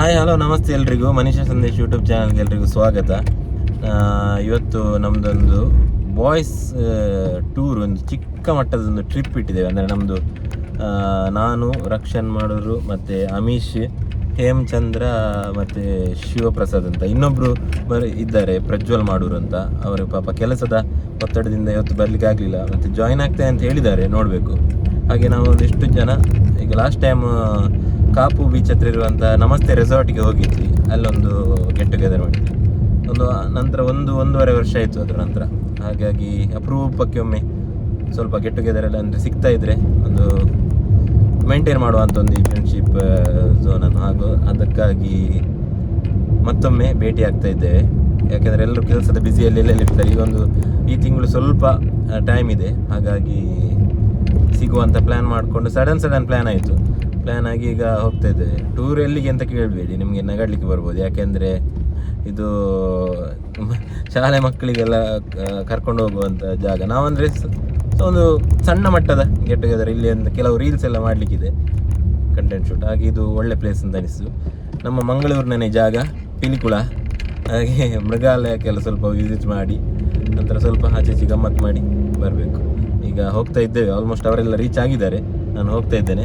Hi, hello, ನಮಸ್ತೆ ಎಲ್ರಿಗೂ. Manisha Sandesh YouTube ಚಾನಲ್ಗೆ ಎಲ್ರಿಗೂ ಸ್ವಾಗತ. ಇವತ್ತು ನಮ್ಮದೊಂದು ಬಾಯ್ಸ್ ಟೂರ್ ಒಂದು ಚಿಕ್ಕ ಮಟ್ಟದೊಂದು ಟ್ರಿಪ್ ಇಟ್ಟಿದ್ದೇವೆ. ಅಂದರೆ ನಮ್ಮದು ನಾನು ರಕ್ಷನ್ ಮಾಡೋರು, ಮತ್ತು ಅಮೀಶ್, ಹೇಮಚಂದ್ರ, ಮತ್ತು ಶಿವಪ್ರಸಾದ್ ಅಂತ. ಇನ್ನೊಬ್ಬರು ಬರ, ಇದ್ದಾರೆ, ಪ್ರಜ್ವಲ್ ಮಾಡೋರು ಅಂತ. ಅವರು ಪಾಪ ಕೆಲಸದ ಒತ್ತಡದಿಂದ ಇವತ್ತು ಬರಲಿಕ್ಕೆ ಆಗಲಿಲ್ಲ. ಮತ್ತು ಜಾಯಿನ್ ಆಗ್ತೇನೆ ಅಂತ ಹೇಳಿದ್ದಾರೆ, ನೋಡಬೇಕು. ಹಾಗೆ ನಾವು ಒಂದಿಷ್ಟು ಜನ, ಈಗ ಲಾಸ್ಟ್ ಟೈಮ್ ಕಾಪು ಬೀಚ್ ಹತ್ರ ಇರುವಂಥ ನಮಸ್ತೆ ರೆಸಾರ್ಟಿಗೆ ಹೋಗಿದ್ವಿ. ಅಲ್ಲೊಂದು ಗೆಟ್ ಟುಗೆದರ್ ಮಾಡಿದ್ವಿ. ಒಂದು, ನಂತರ ಒಂದು, ಒಂದೂವರೆ ವರ್ಷ ಆಯಿತು ಅದರ ನಂತರ. ಹಾಗಾಗಿ ಅಪರೂಪಕ್ಕೆ ಒಮ್ಮೆ ಸ್ವಲ್ಪ ಗೆಟ್ ಟುಗೆದರ್ ಎಲ್ಲ ಅಂದರೆ ಸಿಗ್ತಾ ಇದ್ರೆ ಒಂದು ಮೇಂಟೈನ್ ಮಾಡುವಂಥ ಒಂದು ಈ ಫ್ರೆಂಡ್ಶಿಪ್ ಝೋನನ್ನು ಹಾಗೂ ಅದಕ್ಕಾಗಿ ಮತ್ತೊಮ್ಮೆ ಭೇಟಿ ಆಗ್ತಾ ಇದ್ದೇವೆ. ಯಾಕೆಂದರೆ ಎಲ್ಲರೂ ಕೆಲಸದ ಬ್ಯುಸಿಯಲ್ಲಿ ಎಲ್ಲೆಲ್ಲಿ ಇರ್ತಾರೆ, ಈಗ ಒಂದು ಈ ತಿಂಗಳು ಸ್ವಲ್ಪ ಟೈಮ್ ಇದೆ. ಹಾಗಾಗಿ ಸಿಗುವಂಥ ಪ್ಲ್ಯಾನ್ ಮಾಡಿಕೊಂಡು ಸಡನ್ ಸಡನ್ ಪ್ಲ್ಯಾನ್ ಆಯಿತು. ಪ್ಲ್ಯಾನ್ ಆಗಿ ಈಗ ಹೋಗ್ತಾ ಇದ್ದೇವೆ ಟೂರ್ ಎಲ್ಲಿಗೆ ಅಂತ ಕೇಳಬೇಡಿ, ನಿಮಗೆ ನಗಾಡ್ಲಿಕ್ಕೆ ಬರ್ಬೋದು. ಯಾಕೆಂದರೆ ಇದು ಶಾಲೆ ಮಕ್ಕಳಿಗೆಲ್ಲ ಕರ್ಕೊಂಡು ಹೋಗುವಂಥ ಜಾಗ. ನಾವಂದರೆ ಒಂದು ಸಣ್ಣ ಮಟ್ಟದ ಗೆಟ್ ಟುಗೆದರ್ ಇಲ್ಲಿ ಅಂತ ಕೆಲವು ರೀಲ್ಸ್ ಎಲ್ಲ ಮಾಡಲಿಕ್ಕಿದೆ ಕಂಟೆಂಟ್ ಶೂಟ್ ಹಾಗೆ ಇದು ಒಳ್ಳೆ ಪ್ಲೇಸ್ ಅಂತ ಅನಿಸ್ತು. ನಮ್ಮ ಮಂಗಳೂರಿನ ಜಾಗ, ಪಿಲಿಕುಳ. ಹಾಗೆ ಮೃಗಾಲಯಕ್ಕೆಲ್ಲ ಸ್ವಲ್ಪ ವಿಸಿಟ್ ಮಾಡಿ, ನಂತರ ಸ್ವಲ್ಪ ಆಚೆ ಗಮ್ಮತ್ತು ಮಾಡಿ ಬರಬೇಕು. ಈಗ ಹೋಗ್ತಾ ಇದ್ದೇವೆ. ಆಲ್ಮೋಸ್ಟ್ ಅವರೆಲ್ಲ ರೀಚ್ ಆಗಿದ್ದಾರೆ. ನಾನು ಹೋಗ್ತಾ ಇದ್ದೇನೆ.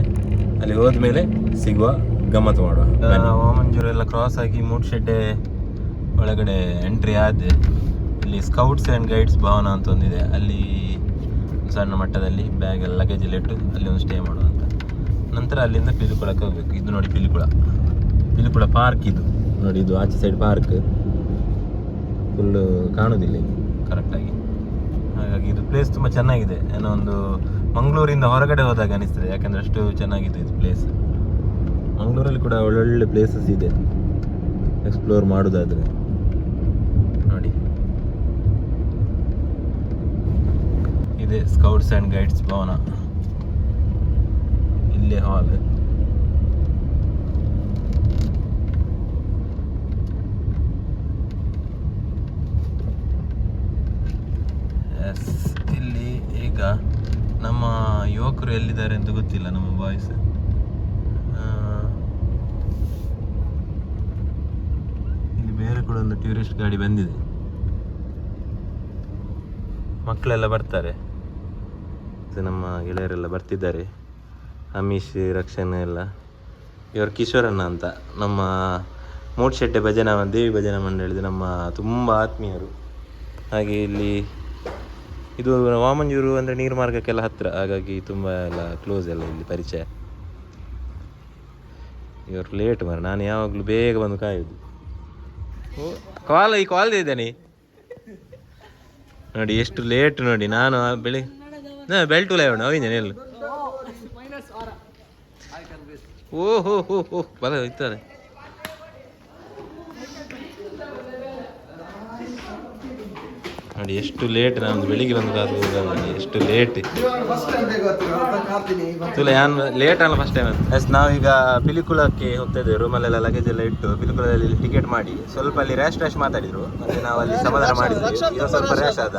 ಅಲ್ಲಿ ಹೋದ್ಮೇಲೆ ಸಿಗುವ ಗಮ್ಮತ್ತು ಮಾಡುವ. ಮಂಜೂರು ಎಲ್ಲ ಕ್ರಾಸ್ ಆಗಿ ಮೂಡ್ಶೆಡ್ಡೆ ಒಳಗಡೆ ಎಂಟ್ರಿ ಆದೆ. ಇಲ್ಲಿ ಸ್ಕೌಟ್ಸ್ ಆ್ಯಂಡ್ ಗೈಡ್ಸ್ ಭವನ ಅಂತ ಒಂದಿದೆ. ಅಲ್ಲಿ ಸಣ್ಣ ಮಟ್ಟದಲ್ಲಿ ಬ್ಯಾಗ್ ಎಲ್ಲ ಲಗೇಜ್ ಎಲ್ಲ ಇಟ್ಟು ಅಲ್ಲಿ ಒಂದು ಸ್ಟೇ ಮಾಡುವಂತ ನಂತರ ಅಲ್ಲಿಂದ ಪಿಲಿಕುಳಕ್ಕೆ ಹೋಗ್ಬೇಕು. ಇದು ನೋಡಿ ಪಿಲಿಕುಳ. ಪಿಲಿಕುಳ ಪಾರ್ಕ್ ಇದು. ನೋಡಿ ಇದು ಆಚೆ ಸೈಡ್ ಪಾರ್ಕ್ ಫುಲ್ಲು ಕಾಣೋದಿಲ್ಲ ಇದು ಕರೆಕ್ಟಾಗಿ ಹಾಗಾಗಿ ಇದು ಪ್ಲೇಸ್ ತುಂಬ ಚೆನ್ನಾಗಿದೆ. ಏನೋ ಒಂದು ಮಂಗಳೂರಿಂದ ಹೊರಗಡೆ ಹೋದಾಗ ಅನಿಸ್ತದೆ, ಯಾಕಂದ್ರೆ ಅಷ್ಟು ಚೆನ್ನಾಗಿದೆ ಇದು ಪ್ಲೇಸ್ ಮಂಗಳೂರಲ್ಲಿ ಕೂಡ ಒಳ್ಳೊಳ್ಳೆ ಪ್ಲೇಸಸ್ ಇದೆ. ಎಕ್ಸ್ಪ್ಲೋರ್ ಮಾಡೋದಾದ್ರೆ. ನೋಡಿ. ಇದೆ ಸ್ಕೌಟ್ಸ್ ಆ್ಯಂಡ್ ಗೈಡ್ಸ್ ಭವನ. ಇಲ್ಲೇ ಹಾಲ್ ಎಸ್ ಇಲ್ಲಿ ಈಗ ನಮ್ಮ ಯುವಕರು ಎಲ್ಲಿದ್ದಾರೆ ಅಂತ ಗೊತ್ತಿಲ್ಲ ನಮ್ಮ ಬಾಯ್ಸ್ ಇಲ್ಲಿ ಬೇರೆ ಕೂಡ ಒಂದು ಟೂರಿಸ್ಟ್ ಗಾಡಿ ಬಂದಿದೆ. ಮಕ್ಕಳೆಲ್ಲ ಬರ್ತಾರೆ. ನಮ್ಮ ಗೆಳೆಯರೆಲ್ಲ ಬರ್ತಿದ್ದಾರೆ. ಅಮೀಶ್ ರಕ್ಷಣೆ ಎಲ್ಲ. ಇವರು ಕಿಶೋರಣ್ಣ ಅಂತ. ನಮ್ಮ ಮೂಡ್ಶೆಟ್ಟೆ ಭಜನಾ, ದೇವಿ ಭಜನಾ ಮಂಡಳಿದ ನಮ್ಮ ತುಂಬ ಆತ್ಮೀಯರು. ಹಾಗೆ ಇಲ್ಲಿ ಇದು ವಾಮಂಜೂರು ಅಂದರೆ ನೀರು ಮಾರ್ಗಕ್ಕೆಲ್ಲ ಹತ್ತಿರ ಹಾಗಾಗಿ ತುಂಬ ಎಲ್ಲ ಕ್ಲೋಸ್ ಎಲ್ಲ ಇಲ್ಲಿ ಪರಿಚಯ. ಇವರು ಲೇಟ್ ಮಾರ ನಾನು ಯಾವಾಗಲೂ ಬೇಗ ಬಂದು ಕಾಯೋದು. ಕಾಲ್ ಈ ಕಾಲ್ ಇದ್ದೇನೆ. ನೋಡಿ, ಎಷ್ಟು ಲೇಟ್ ನೋಡಿ. ನಾನು ಬೆಳಿ ಬೆಲ್ಟ್ ಲೈವ್ ಅವಿದ್ದೇನೆ ಎಲ್ಲ. ಓ ಹೋ ಹೋ ಹೋ ನೋಡಿ ಎಷ್ಟು ಲೇಟ್ ನಾನು ಬೆಳಿಗ್ಗೆ ಬಂದು ಕಾದು ಎಷ್ಟು ಲೇಟ್ ತುಲ ಯಾನ್ ಲೇಟ್ ಅಲ್ಲ ಫಸ್ಟ್ ಟೈಮ್ ಎಸ್ ನಾವೀಗ ಪಿಲಿಕುಳಕ್ಕೆ ಹೋಗ್ತಾ ಇದ್ದೇವೆ. ರೂಮಲ್ಲೆಲ್ಲ ಲಗೇಜ್ ಎಲ್ಲ ಇಟ್ಟು ಪಿಲಿಕುಳದಲ್ಲಿ ಟಿಕೆಟ್ ಮಾಡಿ. ಸ್ವಲ್ಪ ಅಲ್ಲಿ ರ್ಯಾಶ್ ರ್ಯಾಶ್ ಮಾತಾಡಿದ್ರು. ಮತ್ತೆ ನಾವು ಅಲ್ಲಿ ಸಮಾಧಾನ ಮಾಡಿದ್ವಿ. ಇದು ಸ್ವಲ್ಪ ರ್ಯಾಶ್ ಆದ.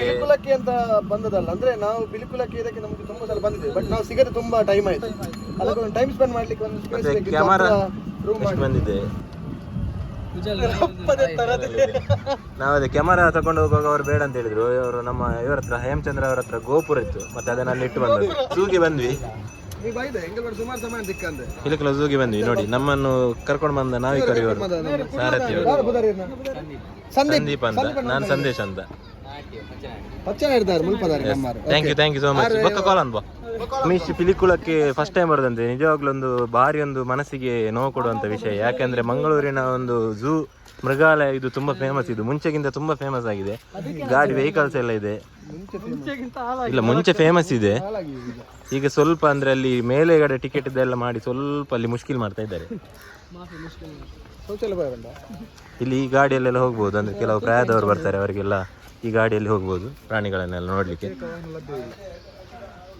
ಬಿಲಿಕುಲಕ್ಕೆ ಅಂತ ಬಂದದಲ್ಲ ಅಂದ್ರೆ ನಾವು ಬಿಲಿಕುಲಕ್ಕೆ ಇದಕ್ಕೆ ನಮ್ಗೆ ತುಂಬಾ ಸಲ ಬಂದಿದೆ ಬಟ್ ನಾವು ಸಿಗದೆ ತುಂಬಾ ಟೈಮ್ ಆಯ್ತು. ಅದಕ್ಕೆ ಒಂದು ಟೈಮ್ ಸ್ಪೆಂಡ್ ಮಾಡ್ಲಿಕ್ಕೆ ಒಂದು ಸ್ಪೇಸ್ ಕ್ಯಾಮರಾ ರೂಮ್ ಎಷ್ಟು ಬಂದಿದೆ? ನಾವು ಅದೇ ಕ್ಯಾಮರಾ ತಗೊಂಡು ಹೋಗುವಾಗ ಅವ್ರು ಬೇಡ ಅಂತ ಹೇಳಿದ್ರು. ಇವರು ನಮ್ಮ ಇವರ ಹತ್ರ ಹೇಮಚಂದ್ರ ಅವರ ಹತ್ರ ಗೋಪುರ ಇತ್ತು. ಮತ್ತೆ ಅದನ್ನ ಅಲ್ಲಿ ಇಟ್ಟು ಬಂದ್ವಿ. ಸೂಗಿ ಬಂದ್ವಿ ಇಲ್ಲಿ ಝೂಗೆ ಬಂದ್ವಿ. ನೋಡಿ ನಮ್ಮನ್ನು ಕರ್ಕೊಂಡು ಬಂದ ನಾವಿಕರು ಇವರು ಸಾರಥಿ ಸಂದೀಪ್ ಅಂತ ನಾನು ಸಂದೇಶ್ ಅಂತ. Thank you thank you so much ಬೊಕ್ಕ ಕಾಲ್ ಅನ್ಬಾ. ರಮೇಶ್ ಪಿಲಿಕುಳಕ್ಕೆ ಫಸ್ಟ್ ಟೈಮ್ ಬರೋದಂತೆ. ನಿಜವಾಗ್ಲೂ ಒಂದು ಭಾರಿ ಒಂದು ಮನಸ್ಸಿಗೆ ನೋವು ಕೊಡುವಂತ ವಿಷಯ. ಯಾಕೆಂದ್ರೆ ಮಂಗಳೂರಿನ ಒಂದು ಝೂ ಮೃಗಾಲಯ, ಇದು ತುಂಬಾ ಫೇಮಸ್ ಇದು ಮುಂಚೆಗಿಂತ ತುಂಬಾ ಫೇಮಸ್ ಆಗಿದೆ. ಗಾಡಿ ವೆಹಿಕಲ್ಸ್ ಎಲ್ಲ ಇದೆ. ಇಲ್ಲ, ಮುಂಚೆ ಫೇಮಸ್ ಇದೆ. ಈಗ ಸ್ವಲ್ಪ ಅಂದ್ರೆ ಅಲ್ಲಿ ಮೇಲೆಗಡೆ ಟಿಕೆಟ್ ಇದೆಲ್ಲ ಮಾಡಿ ಸ್ವಲ್ಪ ಅಲ್ಲಿ ಮುಷ್ಕಿಲ್ ಮಾಡ್ತಾ ಇದ್ದಾರೆ. ಇಲ್ಲಿ ಈ ಗಾಡಿಯಲ್ಲೆಲ್ಲ ಹೋಗ್ಬೋದು. ಅಂದ್ರೆ ಕೆಲವು ಪ್ರಾಯದವರು ಬರ್ತಾರೆ ಅವರಿಗೆಲ್ಲ ಈ ಗಾಡಿಯಲ್ಲಿ ಹೋಗ್ಬೋದು ಪ್ರಾಣಿಗಳನ್ನೆಲ್ಲ ನೋಡ್ಲಿಕ್ಕೆ.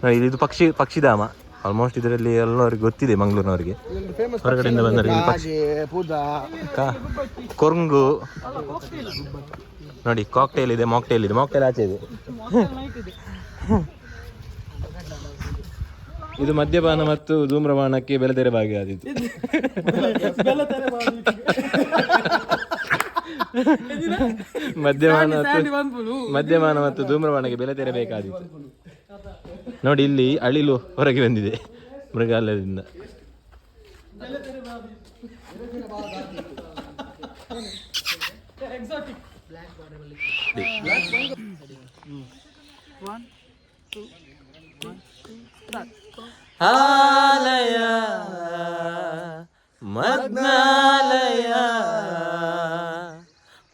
ನೋಡಿ, ಇದು ಪಕ್ಷಿ ಪಕ್ಷಿಧಾಮ ಆಲ್ಮೋಸ್ಟ್ ಇದರಲ್ಲಿ ಎಲ್ಲರಿಗೆ ಗೊತ್ತಿದೆ ಮಂಗಳೂರಿನವರಿಗೆ. ಫೇಮಸ್ ಹೊರಗಡೆಯಿಂದ ಬಂದವರಿಗೆ ಇಲ್ಲಿ ಪಕ್ಷಿ. ಕೊರ್ಂಗು. ನೋಡಿ ಕಾಕ್ಟೇಲ್ ಇದೆ ಮಾಕ್ಟೇಲ್ ಇದೆ ಮಾಕ್ಟೇಲ್ ಆಚೆ ಇದೆ. ಇದು ಮದ್ಯಪಾನ ಮತ್ತು ಧೂಮ್ರಪಾನಕ್ಕೆ ಬೆಲೆ ತೆರೆ ಆದಿತ್ತು ಮದ್ಯಪಾನ ಮತ್ತು ಮದ್ಯಪಾನ ಮತ್ತು ಧೂಮ್ರಪಾನಕ್ಕೆ ಬೆಲೆ ತೆರಬೇಕಾದೀತು ನೋಡಿ ಇಲ್ಲಿ ಅಳಿಲು ಹೊರಗೆ ಬಂದಿದೆ ಮೃಗಾಲಯದಿಂದ. ಆಲಯ ಮಗ್ನಾಲಯ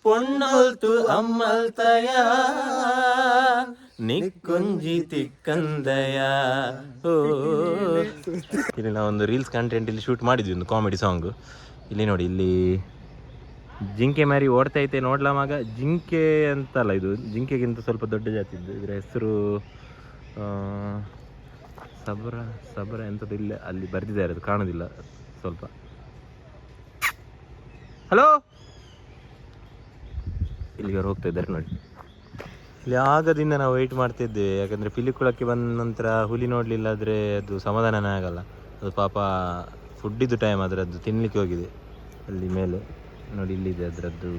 ಪೊಣ್ಣೊಲ್ತು ಅಮ್ಮಲ್ತಯ. ನಿಕ್ಕುಂಜಿ ತಿಕ್ಕಂದಯ ಇಲ್ಲಿ ನಾವೊಂದು ರೀಲ್ಸ್ ಕಂಟೆಂಟ್ ಇಲ್ಲಿ ಶೂಟ್ ಮಾಡಿದ್ವಿ, ಒಂದು ಕಾಮಿಡಿ ಸಾಂಗ್ ಇಲ್ಲಿ ನೋಡಿ, ಇಲ್ಲಿ ಜಿಂಕೆ ಮಾರಿ ಓಡ್ತಾ ಐತೆ, ನೋಡ್ಲಾ ಮಗ? ಜಿಂಕೆ ಅಂತಲ್ಲ ಇದು. ಜಿಂಕೆಗಿಂತ ಸ್ವಲ್ಪ ದೊಡ್ಡ ಜಾತಿ ಇದ್ದು ಇದರ ಹೆಸರು ಸಬ್ರ ಸಬ್ರ ಎಂಥದ್ದು ಇಲ್ಲ. ಅಲ್ಲಿ ಬರೆದಿದ್ದಾರೆ, ಅದು ಕಾಣೋದಿಲ್ಲ ಸ್ವಲ್ಪ. ಹಲೋ ಇಲ್ಲಿಗೆ ಹೋಗ್ತಾ ಇದ್ದಾರೆ ನೋಡಿ. ಇಲ್ಲಿ ಆಗದಿಂದ ನಾವು ವೆಯ್ಟ್ ಮಾಡ್ತಿದ್ದೇವೆ ಯಾಕಂದರೆ ಪಿಲಿಕುಳಕ್ಕೆ ಬಂದ ನಂತರ ಹುಲಿ ನೋಡಲಿಲ್ಲ ಆದರೆ ಅದು ಸಮಾಧಾನನೇ ಆಗಲ್ಲ. ಅದು ಪಾಪ ಫುಡ್ಡಿದ್ದು ಟೈಮ್ ಅದರದ್ದು ತಿನ್ನಲಿಕ್ಕೆ ಹೋಗಿದೆ. ಅಲ್ಲಿ ಮೇಲೆ. ನೋಡಿ, ಇಲ್ಲಿದೆ ಅದರದ್ದು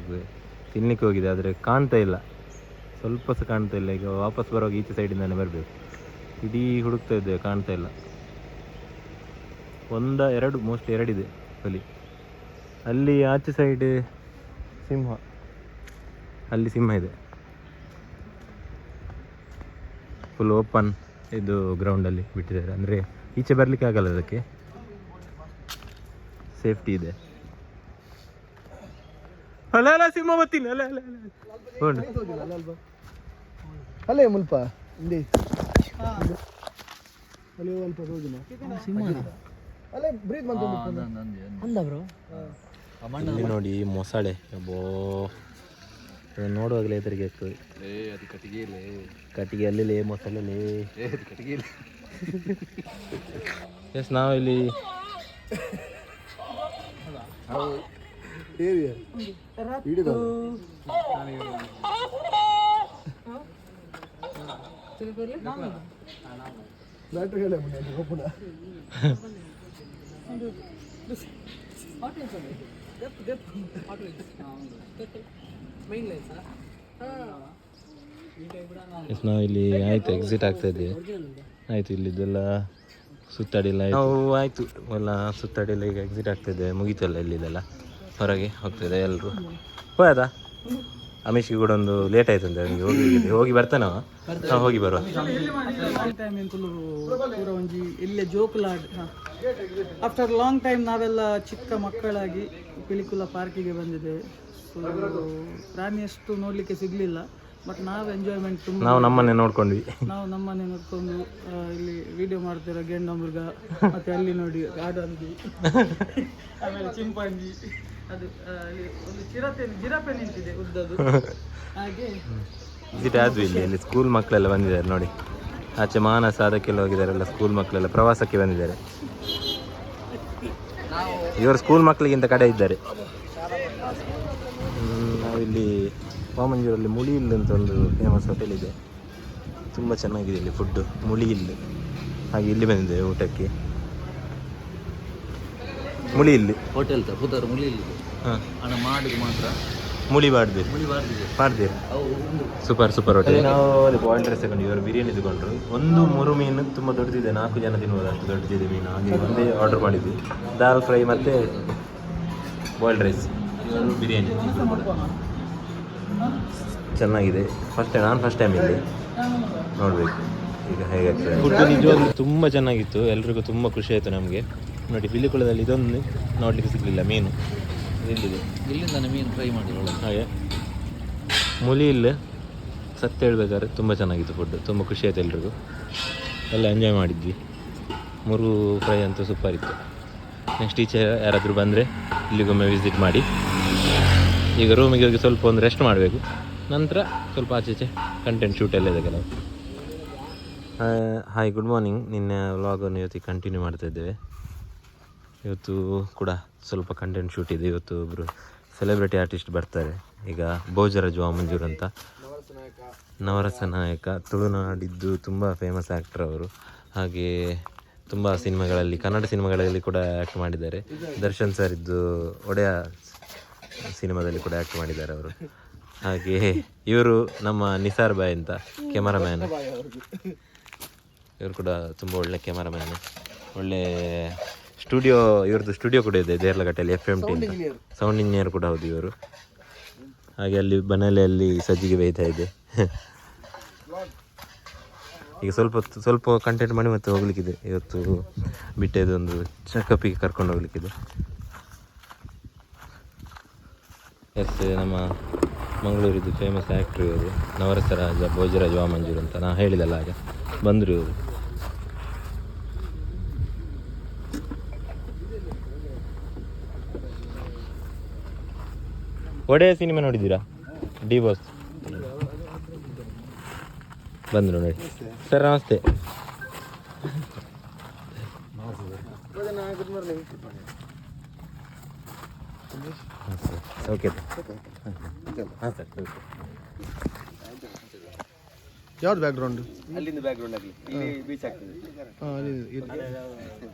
ತಿನ್ನಲಿಕ್ಕೆ ಹೋಗಿದೆ. ಆದರೆ ಕಾಣ್ತಾ ಇಲ್ಲ. ಸ್ವಲ್ಪ ಸಹ ಕಾಣ್ತಾ ಇಲ್ಲ. ಈಗ ವಾಪಸ್ ಬರುವಾಗ ಈಚೆ ಸೈಡಿಂದಾನೆ ಬರಬೇಕು. ಇಡೀ ಹುಡುಕ್ತಾ ಇದ್ದೇವೆ ಕಾಣ್ತಾ ಇಲ್ಲ. ಒಂದ, ಎರಡು ಮೋಸ್ಟ್ ಎರಡಿದೆ ಹುಲಿ. ಅಲ್ಲಿ ಆಚೆ ಸೈಡ್ ಸಿಂಹ. ಅಲ್ಲಿ ಸಿಂಹ ಇದೆ. ಫುಲ್ ಓಪನ್ ಇದು ಗ್ರೌಂಡಲ್ಲಿ ಬಿಟ್ಟಿದ್ದಾರೆ. ಅಂದರೆ ಈಚೆ ಬರಲಿಕ್ಕೆ ಆಗಲ್ಲ ಅದಕ್ಕೆ. ಸೇಫ್ಟಿ ಇದೆ. ಅಲ್ಲ ಅಲ್ಲ ಸಿಂಹ ಬರ್ತೀನಿ. ಅಲ್ಲ ಅಲ್ಲ ಅಲ್ಲ. ಅಲ್ಲೇ ಮುಲ್ಪ ಹಿಂದೆ. ಅಲ್ಲೇ ಅಲ್ಪ ಹೋಗಿನ ಅಲ್ಲೇ ಬ್ರೀತ್ ಮಾಡ್ಕೊಂಡು ಇಲ್ಲಿ ನೋಡಿ ಮೊಸಳೆ. ಅಬ್ಬೋ ನೋಡುವಾಗಲೇ ತಿರುಗಿತ್ತು ಆಗ್ತದೆ. ಕಟ್ಟಿಗೆ ಅಲ್ಲಿ ಮೊಸಳೆ ಎಸ್ ನಾವಿಲ್ಲಿ ಎಸ್ ನಾವು ಇಲ್ಲಿ ಆಯ್ತು ಎಕ್ಸಿಟ್ ಆಗ್ತಾ ಇದ್ದೀವಿ ಆಯ್ತು ಇಲ್ಲಿದ್ದೆಲ್ಲ ಸುತ್ತಾಡಿಲ್ಲ ನಾವು ಆಯ್ತು. ಎಲ್ಲ ಸುತ್ತಾಡಿಲ್ಲ ಈಗ ಎಕ್ಸಿಟ್ ಆಗ್ತಾ ಇದೆ. ಮುಗೀತಲ್ಲ ಇಲ್ಲಿದೆಲ್ಲ. ಹೊರಗೆ ಹೋಗ್ತಿದೆ ಎಲ್ಲರೂ. ಹೋಯದ ಅಮಿಷ್ಗೆ ಕೂಡ ಒಂದು ಲೇಟ್ ಆಯ್ತು ಅಂತ. ಅವನಿಗೆ ಹೋಗಿ ಹೋಗಿ ಬರ್ತಾನ? ನಾವು ಹೋಗಿ ಬರುವ. ಒಂಜಿ ಇಲ್ಲೇ ಜೋಕುಲಾಡ್ ಆಫ್ಟರ್ ಲಾಂಗ್ ಟೈಮ್ ನಾವೆಲ್ಲ ಚಿಕ್ಕ ಮಕ್ಕಳಾಗಿ ಪಿಲಿಕುಲ ಪಾರ್ಕಿಗೆ ಬಂದಿದೆ ಸೊ ಪ್ರಾಣಿಯಷ್ಟು ನೋಡಲಿಕ್ಕೆ ಸಿಗಲಿಲ್ಲ ಬಟ್ ನಾವು ಎಂಜಾಯ್ಮೆಂಟ್ ತುಂಬ ನಾವು ನಮ್ಮನ್ನೇ ನೋಡ್ಕೊಂಡ್ವಿ. ನಾವು ನಮ್ಮನ್ನೇ ನೋಡ್ಕೊಂಡು ಇಲ್ಲಿ ವಿಡಿಯೋ ಮಾಡ್ತಿರೋ ಗೆಂಡ ಮೃಗ ಮತ್ತೆ ಅಲ್ಲಿ ನೋಡಿ ಗಾರ್ಡನ್ ಆಮೇಲೆ ಚಿಂಪಾಂಜಿ. ಅದು ಒಂದು ಚಿರತೆ ಇಲ್ಲಿ ಇಲ್ಲಿ ಸ್ಕೂಲ್ ಮಕ್ಕಳೆಲ್ಲ ಬಂದಿದ್ದಾರೆ ನೋಡಿ. ಆಚೆ ಮಾನಸ, ಅದಕ್ಕೆಲ್ಲ ಹೋಗಿದ್ದಾರೆಲ್ಲ ಸ್ಕೂಲ್ ಮಕ್ಕಳೆಲ್ಲ, ಪ್ರವಾಸಕ್ಕೆ ಬಂದಿದ್ದಾರೆ. ಇವರು ಸ್ಕೂಲ್ ಮಕ್ಕಳಿಗಿಂತ ಕಡೆ ಇದ್ದಾರೆ. ನಾವು ಇಲ್ಲಿ ವಾಮಂಜೂರಲ್ಲಿ ಮುಳಿ ಇಲ್ಲ ಅಂತ ಒಂದು ಫೇಮಸ್ ಹೋಟೆಲ್ ಇದೆ. ತುಂಬ ಚೆನ್ನಾಗಿದೆ ಇಲ್ಲಿ ಫುಡ್ಡು ಮುಳಿ ಇಲ್ಲ ಹಾಗೆ ಇಲ್ಲಿ ಬಂದಿದ್ದೇವೆ ಊಟಕ್ಕೆ. ಮುಳಿ ಇಲ್ಲಿ ಹೋಟೆಲ್ ತ ಮುಳಿ ಮುಳಿ ಹಾಂ. ಹಣ ಮಾಡಿದ್ರೆ ಮಾತ್ರ. ಮುಳಿ ಬಾಡ್ದಿರಿ ಮುಳಿ ಬಾರ್ದಿದೆ ಅವು ಒಂದು. ಸೂಪರ್ ಸೂಪರ್ ಹೋಟೆಲ್ ನಾವು ಬಾಯ್ಲ್ಡ್ ರೈಸ್ ತಗೊಂಡು ಇವರು ಬಿರಿಯಾನಿ ತಗೊಂಡ್ರು. ಒಂದು ಮೂರು ಮೀನು ತುಂಬ ದೊಡ್ಡದಿದೆ ನಾಲ್ಕು ಜನ ತಿನ್ಬೋದು ಅಷ್ಟು ದೊಡ್ಡದಿದೆ ಮೀನು. ಹಾಗೆ ಒಂದೇ ಆರ್ಡರ್ ಮಾಡಿದ್ವಿ. ದಾಲ್ ಫ್ರೈ ಮತ್ತು ಬಾಯ್ಲ್ಡ್ ರೈಸ್ ಇವರು ಬಿರಿಯಾನಿ. ಚೆನ್ನಾಗಿದೆ. ಫಸ್ಟ್ ಟೈಮ್ ನಾನು ಫಸ್ಟ್ ಟೈಮ್ ಇಲ್ಲಿ. ನೋಡಬೇಕು. ಈಗ ಹೇಗಾಗ್ತದೆ ಫುಡ್ ನಿಜವಾಗ್ಲೂ ತುಂಬ ಚೆನ್ನಾಗಿತ್ತು. ಎಲ್ರಿಗೂ ತುಂಬ ಖುಷಿ ಆಯಿತು ನಮಗೆ. ನೋಡಿ ಬಿಲಿಕುಳದಲ್ಲಿ ಇದೊಂದು ನೋಡಲಿಕ್ಕೆ ಸಿಗಲಿಲ್ಲ ಮೀನು. ಇಲ್ಲಿದೆ ಇಲ್ಲಿಂದಾನೆ ಮೀನು ಫ್ರೈ ಮಾಡಿ ಒಳಗೆ. ಹಾಗೆ. ಮುಲಿ ಇಲ್ಲ. ಸತ್ಯ ಹೇಳ್ಬೇಕಾದ್ರೆ ತುಂಬ ಚೆನ್ನಾಗಿತ್ತು ಫುಡ್ ತುಂಬ ಖುಷಿ ಆಯ್ತು ಎಲ್ರಿಗೂ. ಎಲ್ಲ ಎಂಜಾಯ್ ಮಾಡಿದ್ವಿ. ಮುರು ಫ್ರೈ ಅಂತೂ ಸೂಪರ್ ಇತ್ತು. ನೆಕ್ಸ್ಟ್ ಈಚೆ ಯಾರಾದರೂ ಬಂದರೆ ಇಲ್ಲಿಗೊಮ್ಮೆ ವಿಸಿಟ್ ಮಾಡಿ. ಈಗ ರೂಮಿಗೆ ಹೋಗಿ ಸ್ವಲ್ಪ ಒಂದು ರೆಸ್ಟ್ ಮಾಡಬೇಕು. ನಂತರ ಸ್ವಲ್ಪ ಆಚೆ ಈಚೆ ಕಂಟೆಂಟ್ ಶೂಟ್ ಎಲ್ಲ ಇದೆ ಕೆಲವು. ಹಾಯ್ ಗುಡ್ ಮಾರ್ನಿಂಗ್ ನಿನ್ನೆ ವ್ಲಾಗನ್ನು ಇವತ್ತಿಗೆ ಕಂಟಿನ್ಯೂ ಮಾಡ್ತಾ ಇದ್ದೇವೆ. ಇವತ್ತು ಕೂಡ ಸ್ವಲ್ಪ ಕಂಟೆಂಟ್ ಶೂಟ್ ಇದೆ. ಇವತ್ತು ಒಬ್ಬರು ಸೆಲೆಬ್ರಿಟಿ ಆರ್ಟಿಸ್ಟ್ ಬರ್ತಾರೆ. ಈಗ ಬೋಜರ ಜುವಾ ಮಂಜೂರ್ ಅಂತ. ನವರಸ ನಾಯಕ, ತುಳುನಾಡಿದ್ದು ತುಂಬ ಫೇಮಸ್ ಆ್ಯಕ್ಟರ್ ಅವರು. ಹಾಗೆ ತುಂಬ ಸಿನಿಮಾಗಳಲ್ಲಿ, ಕನ್ನಡ ಸಿನಿಮಾಗಳಲ್ಲಿ ಕೂಡ ಆ್ಯಕ್ಟ್ ಮಾಡಿದ್ದಾರೆ. ದರ್ಶನ್ ಸರ್ ಇದ್ದು ಒಡೆಯ ಸಿನಿಮಾದಲ್ಲಿ ಕೂಡ ಆ್ಯಕ್ಟ್ ಮಾಡಿದ್ದಾರೆ ಅವರು. ಹಾಗೆ ಇವರು ನಮ್ಮ ನಿಸಾರ್ ಬಾಯ್ ಅಂತ ಕ್ಯಾಮರಾಮ್ಯಾನ್ ಇವರು ಕೂಡ ತುಂಬ ಒಳ್ಳೆ ಕ್ಯಾಮರಾಮ್ಯಾನ್ ಒಳ್ಳೆ ಸ್ಟುಡಿಯೋ ಇವ್ರದ್ದು ಸ್ಟುಡಿಯೋ ಕೂಡ ಇದೆ ದೇರ್ಲಘಟ್ಟಲ್ಲಿ F M T sound engineer ಕೂಡ ಹೌದು ಇವರು. ಹಾಗೆ ಅಲ್ಲಿ ಬನಲೆಯಲ್ಲಿ ಸಜ್ಜಿಗೆ ಬೇಯ್ತಾ ಇದೆ ಈಗ ಸ್ವಲ್ಪ ಹೊತ್ತು- ಸ್ವಲ್ಪ ಕಂಟೆಂಟ್ ಮಾಡಿ ಮತ್ತೆ ಹೋಗ್ಲಿಕ್ಕಿದೆ. ಇವತ್ತು ಬಿಟ್ಟದೊಂದು ಚೆಕಪ್ಪಿಗೆ ಕರ್ಕೊಂಡು ಹೋಗ್ಲಿಕ್ಕಿದೆ. ಎಸ್ ನಮ್ಮ ಮಂಗಳೂರಿದ್ದು ಫೇಮಸ್ ಆ್ಯಕ್ಟ್ರ್ ಇವರು ನವರಸರಾಜ ಭೋಜರಾಜ ವಾಮಂಜೂರು ಅಂತ. ನಾನು ಹೇಳಿದಲ್ಲ ಆಗ ಬಂದರು ಇವರು. ಒಡೆಯ ಸಿನಿಮಾ ನೋಡಿದ್ದೀರಾ? D boss. ಬಂದರು ನೋಡಿ. ಸರ್ ನಮಸ್ತೆ. ಓಕೆ. ಹಾಂ ಸರ್ ಯಾವ್ದು ಬ್ಯಾಕ್ಗ್ರೌಂಡ್ ಅಲ್ಲಿಂದ ಬ್ಯಾಕ್ಗ್ರೌಂಡ್ ಆಗಲಿ. ಇಲ್ಲಿ ಬೀಚ್ ಆಗ್ತದೆ.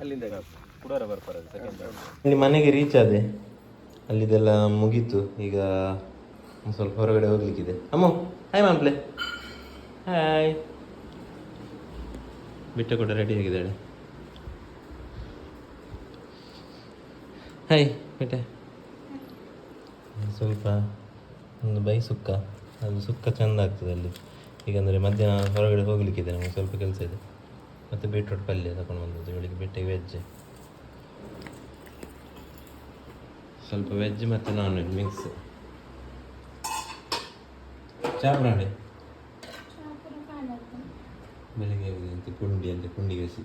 ಅಲ್ಲಿಂದ ಕುಡಾರ ಬರ್ತಾರೆ ನಿಮ್ಮ ಮನೆಗೆ ರೀಚ್ ಆದೆ? ಅಲ್ಲಿದೆಲ್ಲ ಮುಗೀತು. ಈಗ ಸ್ವಲ್ಪ ಹೊರಗಡೆ ಹೋಗ್ಲಿಕ್ಕಿದೆ. ಅಮ್ಮ ಹಾಯ್ ಮಾಂಪ್ಲೆ ಹಾಯ್ ಬಿಟ್ಟ ಕೂಡ ರೆಡಿ ಆಗಿದ್ದಾಳೆ. ಹಾಯ್ ಬಿಟ್ಟೆ. ಸ್ವಲ್ಪ ಒಂದು ಬೈ ಸುಕ್ಕ. ಅದು ಸುಕ್ಕ ಚೆಂದ ಆಗ್ತದೆ ಅಲ್ಲಿ. ಈಗಂದರೆ ಮಧ್ಯಾಹ್ನ ಹೊರಗಡೆ ಹೋಗ್ಲಿಕ್ಕಿದೆ ನಮಗೆ ಸ್ವಲ್ಪ ಕೆಲಸ ಇದೆ. ಮತ್ತು ಬೀಟ್ರೂಟ್ ಪಲ್ಯ ತಗೊಂಡು ಬಂದದ್ದು. ಬೆಳಿಗ್ಗೆ ಬೆಟ್ಟಿಗೆ ವೆಜ್ ಸ್ವಲ್ಪ ವೆಜ್ ಮತ್ತು ನಾನ್ ವೆಜ್ ಮಿಕ್ಸ್ ಚಾ ಮಾಡಿ ಬೆಳಿಗ್ಗೆ ಅಂತ ಕುಂಡಿ ಅಂತ ಹಸಿ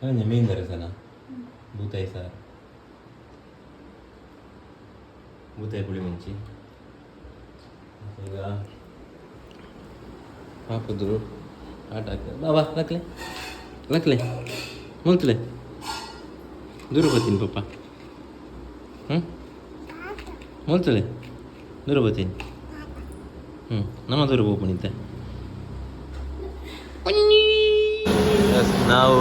ಹಾಗೆ ಮೀನು ದರಸನ? ಬೂತಾಯಿ ಸಾರು. ಬೂತಾಯಿ ಪುಳಿ ಮುಂಚಿ. ಈಗ ಹಾಕಿದ್ರು ಆಟ ಆಗ್ತದೆ ಬಾಬಾ ಲಕ್ಲೆ ಲಕ್ಲೆ ಮುಲ್ತಲೆ ದೂರ ಬರ್ತೀನಿ ಪಪ್ಪ ಹ್ಞೂ ಮುಲ್ತಲೆ ದೂರ ಬರ್ತೀನಿ ಹ್ಞೂ ನಮ್ಮ ದೂರ ಹೋಗ್ಬಿಡಿದ್ದೆ ನಾವು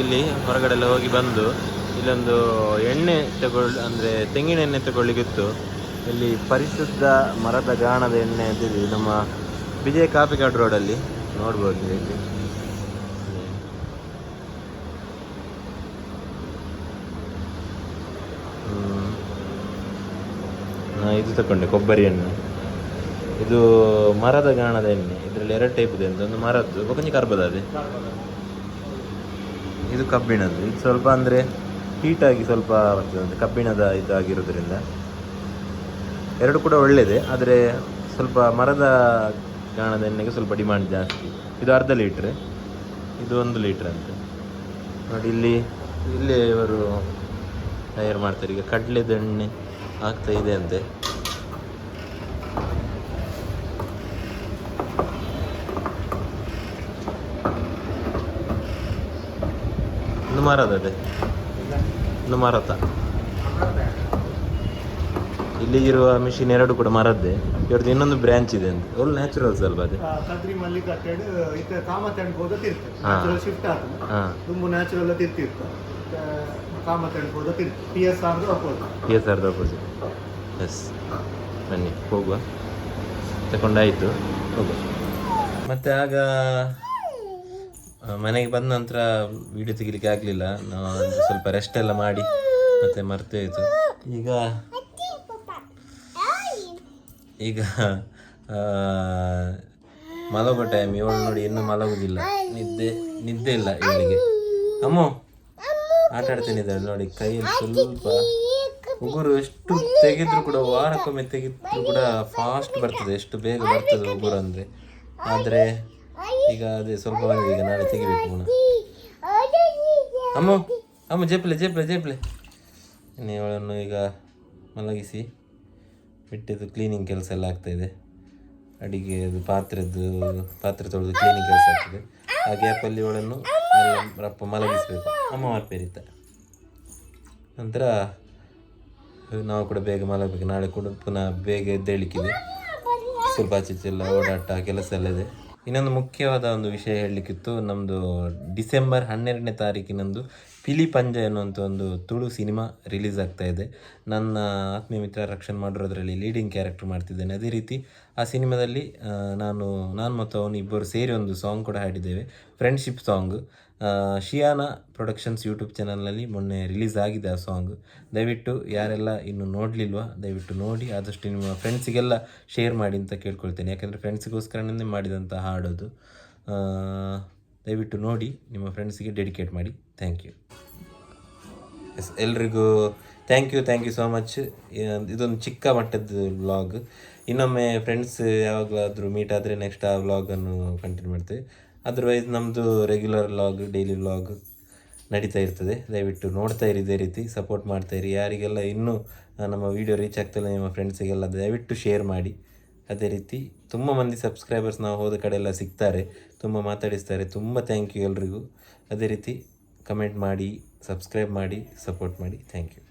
ಇಲ್ಲಿ ಹೊರಗಡೆ ಎಲ್ಲ ಹೋಗಿ ಬಂದು ಇಲ್ಲೊಂದು ಎಣ್ಣೆ ತಗೊಳ್, ಅಂದರೆ ತೆಂಗಿನ ಎಣ್ಣೆ ತಗೊಳ್ಳಿಕ್ಕಿತ್ತು. ಇಲ್ಲಿ ಪರಿಶುದ್ಧ ಮರದ ಗಾಣದ ಎಣ್ಣೆ ಅಂತಿದೆ. ನಮ್ಮ ವಿಜಯ ಕಾಪಿಕಾಡ್ ರೋಡಲ್ಲಿ. ನೋಡ್ಬೋದು ಇಲ್ಲಿ. ಇದು ತಗೊಂಡೆ ಕೊಬ್ಬರಿ ಎಣ್ಣೆ ಇದು ಮರದ ಗಾಣದ ಎಣ್ಣೆ. ಇದರಲ್ಲಿ ಎರಡು ಟೈಪ್ ಇದೆ ಒಂದು ಮರದ್ದು ಕೊಂಚ ಕರ್ಬದ ಅದೇ. ಇದು ಕಬ್ಬಿಣದ್ದು. ಇದು ಸ್ವಲ್ಪ ಅಂದರೆ ಹೀಟಾಗಿ ಸ್ವಲ್ಪ ಬರ್ತದೆ ಕಬ್ಬಿಣದ ಇದಾಗಿರೋದ್ರಿಂದ. ಎರಡು ಕೂಡ ಒಳ್ಳೆಯದೇ ಆದರೆ ಸ್ವಲ್ಪ ಮರದ ಗಾಣದ ಎಣ್ಣೆಗೆ ಸ್ವಲ್ಪ ಡಿಮ್ಯಾಂಡ್ ಜಾಸ್ತಿ. ಇದು ಅರ್ಧ ಲೀಟ್ರ್. ಇದು ಒಂದು ಲೀಟ್ರ್ ಅಂತ. ನೋಡಿ, ಇಲ್ಲಿ ಇಲ್ಲಿ ಇವರು ತಯಾರು ಮಾಡ್ತಾರೆ. ಈಗ ಕಡಲೆದ ಎಣ್ಣೆ ಆಗ್ತಾ ಇದೆ ಅಂತೆ. ಒಂದು ಇನ್ನು ಅದೇ ಇಲ್ಲಿಗಿರುವ ಮಿಷಿನ್ ಎರಡು ಕೂಡ ಮರದ್ದೇ. ಇವ್ರದ್ದು ಇನ್ನೊಂದು ಬ್ರಾಂಚ್ ಇದೆ ಅಂತ. ಒಳ್ಳೆ ನ್ಯಾಚುರಲ್ಸ್ ಅಲ್ವಾ ಅದು? ಕದ್ರಿ ಮಲ್ಲಿಕ ಅಟ್ಟೆಡ್ ಇತ್ತ ಕಾಮತಂಡ್ ಹೋದ. ನ್ಯಾಚುರಲ್ ಶಿಫ್ಟ್ ಆತನ ಹಾಂ. ತುಂಬ ನ್ಯಾಚುರಲ್ ತಿರ್ತಿರ್ತ ಅಂಡ್ ಹೋದ ತೀರ್ಥ. ಪಿ ಎಸ್ ಆರ್ದು ಅಪೋಸಿಟ್ ಪಿ ಎಸ್ ಆರ್ದು ಅಪೋಸಿಟ್ ಎಸ್ ಬನ್ನಿ ಹೋಗುವ. ತಗೊಂಡಾಯಿತು ಹೋಗುವ. ಮತ್ತೆ ಆಗ ಮನೆಗೆ ಬಂದ ನಂತರ ವಿಡಿಯೋ ತೆಗಿಲಿಕ್ಕೆ ಆಗಲಿಲ್ಲ. ನಾವು ಸ್ವಲ್ಪ ರೆಸ್ಟ್ ಎಲ್ಲ ಮಾಡಿ ಮತ್ತೆ ಮರ್ತೇ ಈಗ ಈಗ ಮಲಗೋ ಟೈಮ್ ಇವಳು ನೋಡಿ ಇನ್ನೂ ಮಲಗುದಿಲ್ಲ. ನಿದ್ದೆ ನಿದ್ದೆ ಇಲ್ಲ ಇವಳಿಗೆ. ಅಮ್ಮ, ಆಟ ಆಡ್ತೇನೆ ಇದ್ದಾಳೆ ನೋಡಿ. ಕೈಯಲ್ಲಿ ಸ್ವಲ್ಪ ಉಗುರು ಎಷ್ಟು ತೆಗೆದ್ರು ಕೂಡ, ವಾರಕ್ಕೊಮ್ಮೆ ತೆಗೆದ್ರು ಕೂಡ ಫಾಸ್ಟ್ ಬರ್ತದೆ. ಎಷ್ಟು ಬೇಗ ಬರ್ತದೆ ಉಗುರು ಅಂದರೆ. ಆದರೆ ಈಗ ಅದೇ ಸ್ವಲ್ಪ ಬಂದಿದೆ, ಈಗ ನಾಳೆ ತೆಗಿಬೇಕು ಪುನಃ ಅಮ್ಮ ಅಮ್ಮ ಜೇಪ್ಲೆ ಜೇಪ್ಲೆ ಜೇಪ್ಲೆ. ಇವಳನ್ನು ಈಗ ಮಲಗಿಸಿ ಬಿಟ್ಟಿದ್ದು ಕ್ಲೀನಿಂಗ್ ಕೆಲಸ ಎಲ್ಲ ಆಗ್ತಾಯಿದೆ ಅಡಿಗೆ, ಅದು ಪಾತ್ರೆದ್ದು, ಪಾತ್ರೆ ತೊಳೆದು ಕ್ಲೀನಿಂಗ್ ಕೆಲಸ ಆಗ್ತದೆ. ಆ ಗ್ಯಾಪಲ್ಲಿ ಇವಳನ್ನು ರಪ್ಪ ಮಲಗಿಸಬೇಕು. ಅಮ್ಮ ಮಾರ್ಪೇರಿತ ನಂತರ ನಾವು ಕೂಡ ಬೇಗ ಮಲಗಬೇಕು. ನಾಳೆ ಕೂಡ ಪುನಃ ಬೇಗ ಎದ್ದೇಳಿಕ್ಕಿದೆ ಸ್ವಲ್ಪ ಆಚೆ ಎಲ್ಲ ಓಡಾಟ, ಕೆಲಸ ಎಲ್ಲ ಇದೆ. ಇನ್ನೊಂದು ಮುಖ್ಯವಾದ ಒಂದು ವಿಷಯ ಹೇಳಲಿಕ್ಕಿತ್ತು ನಮ್ಮದು ಡಿಸೆಂಬರ್ ಹನ್ನೆರಡನೇ ತಾರೀಕಿನಂದು ಪಿಲಿ ಪಂಜ ಎನ್ನುವಂಥ ಒಂದು ತುಳು ಸಿನಿಮಾ ರಿಲೀಸ್ ಆಗ್ತಾ ಇದೆ. ನನ್ನ ಆತ್ಮೀಯ ಮಿತ್ರ ರಕ್ಷಣ್ ಮಾಡಿರೋದ್ರಲ್ಲಿ ಲೀಡಿಂಗ್ ಕ್ಯಾರೆಕ್ಟರ್ ಮಾಡ್ತಿದ್ದೇನೆ. ಅದೇ ರೀತಿ ಆ ಸಿನಿಮಾದಲ್ಲಿ ನಾನು ನಾನು ಮತ್ತು ಅವನು ಇಬ್ಬರು ಸೇರಿ ಒಂದು ಸಾಂಗ್ ಕೂಡ ಹಾಡಿದ್ದೇವೆ. Friendship song Shiyana productions YouTube ಚಾನಲ್ನಲ್ಲಿ ಮೊನ್ನೆ ರಿಲೀಸ್ ಆಗಿದೆ ಆ ಸಾಂಗ್ ದಯವಿಟ್ಟು ಯಾರೆಲ್ಲ ಇನ್ನು ನೋಡಲಿಲ್ವ, ದಯವಿಟ್ಟು ನೋಡಿ, ಆದಷ್ಟು ನಿಮ್ಮ ಫ್ರೆಂಡ್ಸಿಗೆಲ್ಲ ಶೇರ್ ಮಾಡಿ ಅಂತ ಕೇಳ್ಕೊಳ್ತೇನೆ. ಯಾಕೆಂದರೆ ಫ್ರೆಂಡ್ಸಿಗೋಸ್ಕರನೇ ಮಾಡಿದಂಥ ಹಾಡೋದು. ದಯವಿಟ್ಟು ನೋಡಿ, ನಿಮ್ಮ ಫ್ರೆಂಡ್ಸಿಗೆ ಡೆಡಿಕೇಟ್ ಮಾಡಿ. ಥ್ಯಾಂಕ್ ಯು ಎಸ್ ಎಲ್ರಿಗೂ thank you thank you so much ಇದೊಂದು ಚಿಕ್ಕ ಮಟ್ಟದ ವ್ಲಾಗ್ ಇನ್ನೊಮ್ಮೆ ಫ್ರೆಂಡ್ಸ್ ಯಾವಾಗಲಾದರೂ ಮೀಟ್ ಆದರೆ ನೆಕ್ಸ್ಟ್ ಆ ವ್ಲಾಗನ್ನು ಕಂಟಿನ್ಯೂ ಮಾಡ್ತೇವೆ. ಅದರ್ವೈಸ್ ನಮ್ಮದು ರೆಗ್ಯುಲರ್ ವ್ಲಾಗ್ ಡೈಲಿ ವ್ಲಾಗ್ ನಡೀತಾ ಇರ್ತದೆ. ದಯವಿಟ್ಟು ನೋಡ್ತಾ ಇರಿ ಇದೇ ರೀತಿ ಸಪೋರ್ಟ್ ಮಾಡ್ತಾ ಇರಿ. ಯಾರಿಗೆಲ್ಲ ಇನ್ನೂ ನಮ್ಮ ವಿಡಿಯೋ ರೀಚ್ ಆಗ್ತಿಲ್ಲ ನಿಮ್ಮ ಫ್ರೆಂಡ್ಸಿಗೆಲ್ಲ ದಯವಿಟ್ಟು ಶೇರ್ ಮಾಡಿ. ಅದೇ ರೀತಿ, ತುಂಬ ಮಂದಿ ಸಬ್ಸ್ಕ್ರೈಬರ್ಸ್ ನಾವು ಹೋದ ಕಡೆ ಎಲ್ಲ ಸಿಗ್ತಾರೆ, ತುಂಬ ಮಾತಾಡಿಸ್ತಾರೆ. ತುಂಬ ಥ್ಯಾಂಕ್ ಯು ಎಲ್ರಿಗೂ. ಅದೇ ರೀತಿ ಕಮೆಂಟ್ ಮಾಡಿ ಸಬ್ಸ್ಕ್ರೈಬ್ ಮಾಡಿ ಸಪೋರ್ಟ್ ಮಾಡಿ. Thank you